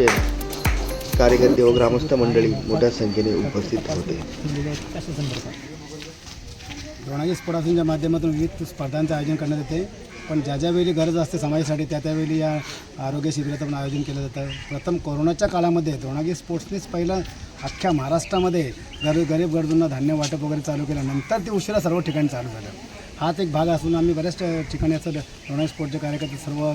Association कार्यकर्ते व ग्रामस्थ मंडळी मोठ्या संख्येने उपस्थित होते. द्रोणाजी स्पोर्ट माध्यमातून विविध स्पर्धांचं आयोजन करण्यात येते पण ज्या ज्यावेळी गरज असते समाजासाठी त्या त्यावेळी या आरोग्य शिबिराचं पण आयोजन केलं जातं. प्रथम कोरोनाच्या काळामध्ये द्रोणागी स्पोर्ट्सनीच पहिलं अख्ख्या महाराष्ट्रामध्ये गरीब गरीब गरजूंना धान्य वाटप वगैरे चालू केलं. नंतर ते उशिरा सर्व ठिकाणी चालू झालं. हाच एक भाग असून आम्ही बऱ्याच ठिकाणी असं द्रोणागी स्पोर्टचे कार्यकर्ते सर्व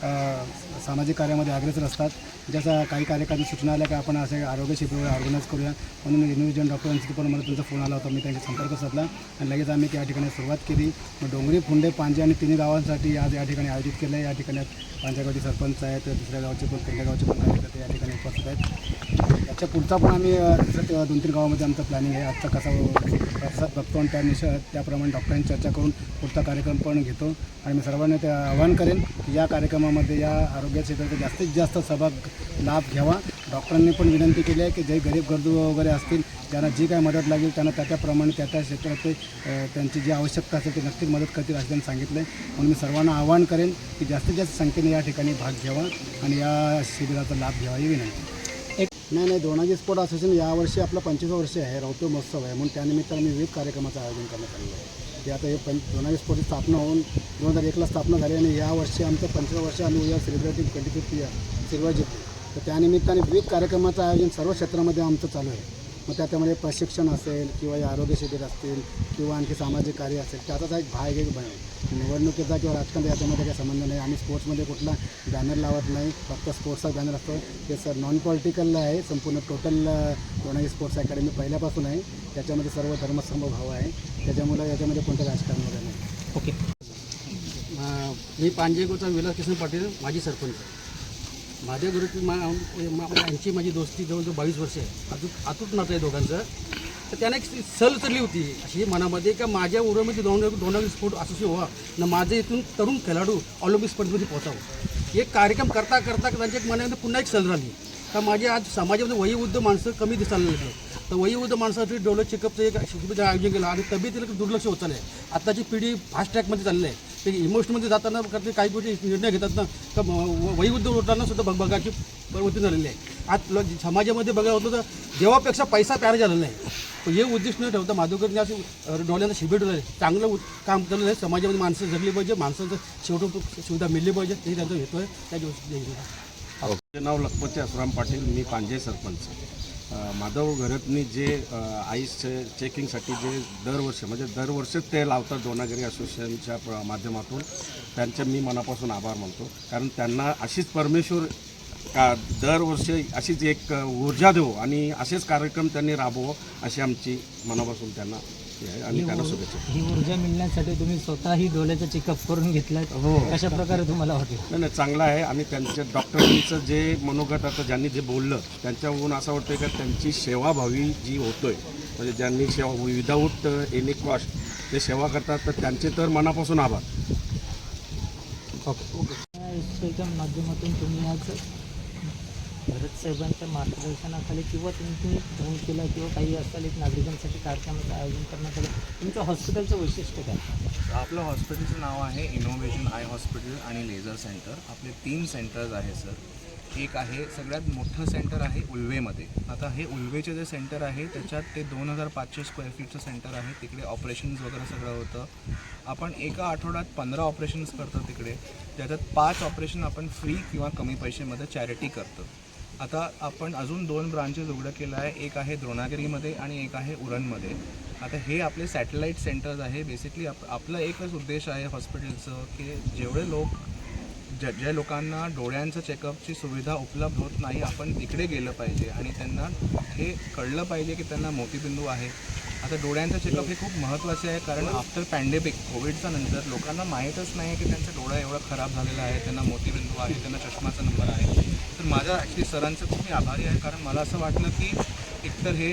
सामाजिक कार्यामध्ये अग्रेसर असतात. ज्याचा काही कार्यकर्ते सूचना आल्या की आपण असे आरोग्य शिबिर ऑर्गनाईज करूया. म्हणून इंडिव्हिज्युअल डॉक्टरांची पण मला तुमचा फोन आला होता. मी त्यांचा संपर्क साधला आणि लगेच आम्ही त्या ठिकाणी सुरुवात केली. मग डोंगरी फुंडे पांजे आणि तिन्ही गावांसाठी आज या ठिकाणी आयोजित केलं आहे. या ठिकाणी पांजागावचे सरपंच आहेत दुसऱ्या गावचे पण पहिल्या गावचे पण कार्यकर्ते या ठिकाणी उपस्थित आहेत. त्याच्या पुढचा पण आम्ही दुसऱ्या दोन तीन गावामध्ये आमचं प्लॅनिंग आहे. आजचा कसा प्रतिसाद बघतो आणि त्या निश त्याप्रमाणे डॉक्टरांची चर्चा करून पुढचा कार्यक्रम पण घेतो. आणि मी सर्वांना ते आवाहन करेन की या कार्यक्रमामध्ये या आरोग्य क्षेत्राचा जास्तीत जास्त सहभाग लाभ घ्यावा. डॉक्टरांनी पण विनंती केली आहे की जे गरीब गरजू वगैरे असतील ज्यांना जी काय मदत लागेल त्यांना त्या त्याप्रमाणे त्या त्या क्षेत्रात ते त्यांची जी आवश्यकता असेल ते नक्कीच मदत करतील असं त्यांनी सांगितलं आहे म्हणून मी सर्वांना आवाहन करेन की जास्तीत जास्त संख्येने या ठिकाणी भाग घ्यावा आणि या शिबिराचा लाभ घ्यावा ही विनंती. नाही नाही दोनाजी स्पोर्ट असोसिएशन यावर्षी आपलं पंचवीस वर्ष आहे रौद्र महोत्सव आहे. म्हणून त्यानिमित्तानं मी विविध कार्यक्रमाचं आयोजन करण्यात आलेलं आहे. ते आता हे पं दोनाजी स्पोर्टची स्थापना होऊन दोन हजार एकला स्थापना झाली आणि यावर्षी आमचं पंचवीस वर्ष आम्ही उद्या celebrating twenty fifth year silver जिंकली तर त्यानिमित्ताने विविध कार्यक्रमाचं आयोजन सर्व क्षेत्रामध्ये आमचं चालू आहे. मग त्याच्यामध्ये प्रशिक्षण असेल किंवा हे आरोग्य शिबिर असतील किंवा आणखी सामाजिक कार्य असेल त्याचाच एक भाग एक बनव निवडणुकीचा किंवा राजकारण याच्यामध्ये काही संबंध नाही. आम्ही स्पोर्ट्समध्ये कुठला बॅनर लावत नाही फक्त स्पोर्ट्सचा बॅनर असतो. ते सर नॉन पॉलिटिकल आहे संपूर्ण टोटल दोनाई स्पोर्ट्स अकॅडमी पहिल्यापासून आहे. त्याच्यामध्ये सर्व धर्मसमभाव भाव आहे. त्याच्यामुळे याच्यामध्ये कोणतं राजकारण वगैरे नाही. ओके. मी पांजेगावचा विलास किसन पाटील माजी सरपंच. माझ्या गुरुची मा यांची माझी दोस्ती जवळजवळ बावीस वर्ष आहे. अजून अतूट नातं आहे दोघांचं. तर त्याने एक सल चढली होती. अशी मनामध्ये का माझ्या उरमध्ये दोन दोन स्पोर्ट असोसिएशन व्हा न माझे इथून तरुण खेळाडू ऑलिम्पिक स्पर्धेमध्ये पोहोचावं. एक कार्यक्रम करता करता त्यांच्या मनामध्ये पुन्हा एक सल राहिली. का माझे आज समाजामध्ये वयोवृद्ध माणसं कमी दिसायला लागले. तर वयोवृद्ध माणसासाठी डोळे चेकअपचं एक आयोजन केलं आणि तब्येतीला दुर्लक्ष होत चाललं आहे आत्ताची पिढी फास्ट ट्रॅकमध्ये चालली आहे. ते इमोशनमध्ये जाताना करते काही गोष्टी निर्णय घेतात ना तर व- वयोवृद्ध लोकांना सुद्धा बघ बघाची प्रवृत्ती झालेली आहे. आज लो- समाजामध्ये बघा होतं तर देवापेक्षा पैसा प्यार झालेला आहे पण हे उद्दिष्ट न ठेवता माधवकरने असे डोळ्यांना शिबिर ठेवलं आहे चांगलं उ- काम केलेलं आहे. समाजामध्ये माणसं जगली पाहिजे माणसाचं शेवटी सुविधा मिळली पाहिजे. हे त्यांचा हेतू आहे. त्या गोष्टी माझे नाव लखपती असराम पाटील. मी पांजे सरपंच. माधव घरतनी जे आईस चेकिंगसाठी जे दरवर्षी म्हणजे दरवर्षीच ते लावतात दोनागिरी असोसिएशनच्या प- माध्यमातून त्यांचे मी मनापासून आभार मानतो. कारण त्यांना अशीच परमेश्वर का दरवर्षी अशीच एक ऊर्जा देऊ आणि असेच कार्यक्रम त्यांनी राबवो अशी आमची मनापासून त्यांना आहे आणि त्यांना शुभेच्छा ही ऊर्जा मिळण्यासाठी तुम्ही स्वतःही डोळ्याचं चेकअप करून घेतलाय हो. कशा प्रकारे तुम्हाला वाटलं? नाही नाही चांगलं आहे. आणि त्यांच्या डॉक्टरांचं जे मनोगत आता ज्यांनी जे बोललं त्यांच्यावरून असं वाटतं का त्यांची सेवाभावी जी होतोय म्हणजे ज्यांनी सेवा विदाऊट एनी कॉस्ट ते सेवा करतात तर त्यांचे तर मनापासून आभार. एसच्या माध्यमातून तुम्ही आज भरत साहेबांच्या मार्गदर्शनाखाली किंवा तुम्ही फोन केला किंवा काही असाल एक नागरिकांसाठी कार्यक्रमाचं आयोजन करण्यात आलं तुमच्या हॉस्पिटलचं वैशिष्ट्य काय? आपलं हॉस्पिटलचं नाव आहे इनोव्हेशन आय हॉस्पिटल आणि लेझर सेंटर आपले तीन सेंटर्स आहे सर एक आहे सगळ्यात मोठं सेंटर आहे उल्वेमध्ये. आता हे उल्वेचे जे सेंटर आहे त्याच्यात ते दोन हजार पाचशे स्क्वेअर फीटचं सेंटर आहे. तिकडे ऑपरेशन्स वगैरे सगळं होतं. आपण एका आठवड्यात पंधरा ऑपरेशन्स करतो तिकडे. त्याच्यात पाच ऑपरेशन आपण फ्री किंवा कमी पैशामध्ये चॅरिटी करतो. आता आपण अजून दोन ब्रांचेस उघडं केलं आहे. एक आहे द्रोणागिरीमध्ये आणि एक आहे उरणमध्ये. आता हे आपले सॅटेलाईट सेंटर्स आहे. बेसिकली आप आपला एकच उद्देश आहे हॉस्पिटलचं की जेवढे लोक ज्या ज्या लोकांना डोळ्यांचं चेकअपची सुविधा उपलब्ध होत नाही आपण तिकडे गेलं पाहिजे. आणि त्यांना हे कळलं पाहिजे की त्यांना मोतीबिंदू आहे. आता डोळ्यांचं चेकअप हे खूप महत्त्वाचे आहे कारण आफ्टर पॅन्डेमिक कोविडच्या नंतर लोकांना माहीतच नाही की त्यांचा डोळा एवढा खराब झालेला आहे त्यांना मोतीबिंदू आहे त्यांना चष्माचा नंबर आहे. तर माझ्या ॲक्च्युली सरांचं खूप मी आभारी आहे. कारण मला असं वाटलं की एकतर हे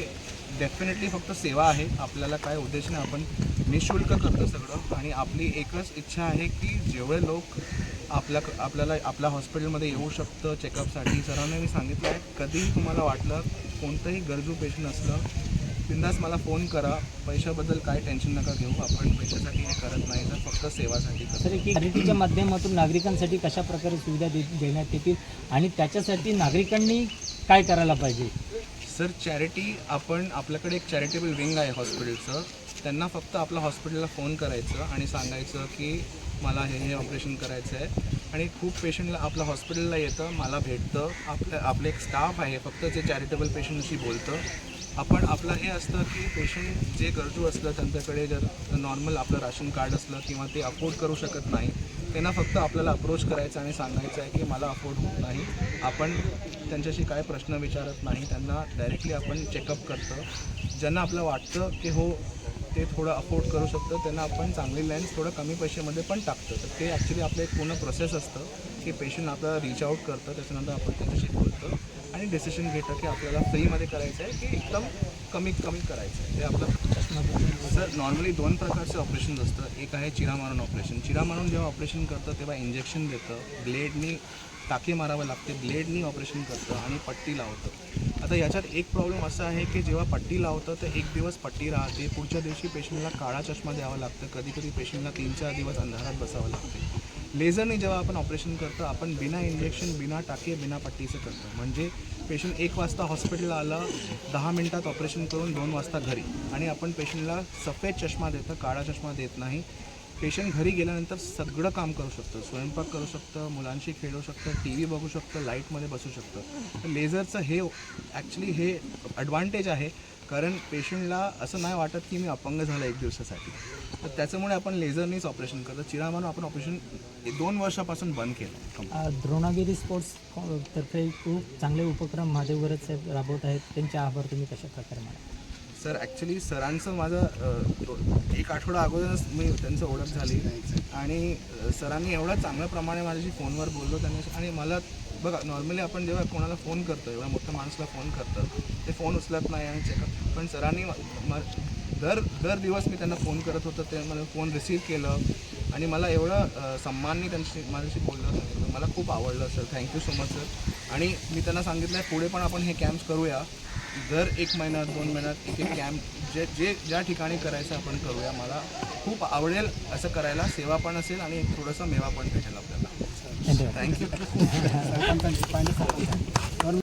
डेफिनेटली फक्त सेवा आहे. आपल्याला काय उद्देश नाही. आपण निशुल्क करतो सगळं. आणि आपली एकच इच्छा आहे की जेवढे लोक आपल्या आपल्याला आपल्या हॉस्पिटलमध्ये येऊ शकतं चेकअपसाठी सरांना मी सांगितलं आहे. कधीही तुम्हाला वाटलं कोणतंही गरजू पेशंट असलं बिंदास मला फोन करा. पैशाबद्दल काय टेन्शन नका घेऊ. आपण पैशासाठी हे करत नाही तर फक्त सेवासाठी सर की चॅरिटीच्या माध्यमातून नागरिकांसाठी कशा प्रकारे सुविधा दे देण्यात येतील आणि त्याच्यासाठी नागरिकांनी काय करायला पाहिजे? सर चॅरिटी आपण आपल्याकडे एक चॅरिटेबल विंग आहे हॉस्पिटलचं त्यांना फक्त आपल्या हॉस्पिटलला फोन करायचं आणि सांगायचं की मला हे हे ऑपरेशन करायचं आहे आणि खूप पेशंटला आपल्या हॉस्पिटलला येतं मला भेटतं. आपलं आपलं एक स्टाफ आहे फक्त जे चॅरिटेबल पेशंटशी बोलतं. आपण आपलं हे असतं की पेशंट जे गरजू असलं त्यांच्याकडे जर नॉर्मल आपलं राशन कार्ड असलं किंवा ते अफोर्ड करू शकत नाही त्यांना फक्त आपल्याला अप्रोच करायचं आणि सांगायचं आहे की मला अफोर्ड होत नाही. आपण त्यांच्याशी काय प्रश्न विचारत नाही. त्यांना डायरेक्टली आपण चेकअप करतो. ज्यांना आपलं वाटतं की हो ते थोडं अफोर्ड करू शकतं त्यांना आपण चांगली लेन्स थोडं कमी पैशामध्ये पण टाकतं. तर ते ॲक्च्युली आपलं एक पूर्ण प्रोसेस असतं. की पेशंट आपल्याला रीच आउट करतं त्याच्यानंतर आपण त्यांच्याशी बोलतो. आणि डिसिशन घेतं की आपल्याला फ्रीमध्ये करायचं आहे की एकदम कमीत कमी करायचं आहे. ते आपलं सर नॉर्मली दोन प्रकारचे ऑपरेशन असतं एक आहे चिरा मारून ऑपरेशन चिरा मारून जेव्हा ऑपरेशन करतं तेव्हा इंजेक्शन देतं. ब्लेडनी टाके मारावं लागते. ब्लेडनी ऑपरेशन करतं आणि पट्टी लावतं. आता याच्यात एक प्रॉब्लेम असा आहे की जेव्हा पट्टी लावतं तर एक दिवस पट्टी राहते. पुढच्या दिवशी पेशंटला काळा चष्मा द्यावा लागतं. कधी कधी पेशंटला तीन चार दिवस अंधारात बसावं लागते. लेझरने जेव्हा आपण ऑपरेशन करतो आपण बिना इंजेक्शन बिना टाके बिना पट्टीचं करतो. म्हणजे पेशंट एक वाजता हॉस्पिटलला आला दहा मिनिटात ऑपरेशन करून दोन वाजता घरी. आणि आपण पेशंटला सफेद चष्मा देतं काळा चष्मा देत नाही. पेशंट घरी गेल्यानंतर सगळं काम करू शकतं. स्वयंपाक करू शकतं मुलांशी खेळू शकतं टी व्ही बघू शकतं लाईटमध्ये बसू शकतं. तर लेझरचं हे ॲक्च्युली हे ॲडव्हान्टेज आहे. कारण पेशंटला असं नाही वाटत की मी अपंग झालं एक दिवसासाठी. तर त्याच्यामुळे आपण लेझरनीच ऑपरेशन करतो. चिरामान आपण ऑपरेशन दोन वर्षापासून बंद केलं. द्रोणागिरी स्पोर्ट्स तर्फे खूप चांगले उपक्रम महादेव गरज साहेब राबवत आहेत. त्यांचे आभार तुम्ही कशा प्रकारे मला सर ॲक्च्युली सरांचं माझं एक आठवडा अगोदरच मी त्यांचं ओळख झाली. आणि सरांनी एवढा चांगल्या प्रमाणे माझ्याशी फोनवर बोललो त्यांनी. आणि मला बघा नॉर्मली आपण जेव्हा कोणाला फोन करतो एवढ्या मोठ्या माणसाला फोन करतो ते फोन उचलत नाही आणि चेकअप पण सरांनी दर दर दिवस मी त्यांना फोन करत होतो ते मला फोन रिसीव केलं. आणि मला एवढं सन्माननी त्यांची माझ्याशी बोललं. नाही मला खूप आवडलं sir thank you so much sir आणि मी त्यांना सांगितलं आहे पुढे पण आपण हे कॅम्प्स करूया. दर एक महिन्यात दोन महिन्यात एक एक कॅम्प जे जे ज्या ठिकाणी करायचं आपण करूया. मला खूप आवडेल असं करायला. सेवा पण असेल आणि थोडंसं मेवा पण भेटेल आपल्याला. थँक्यू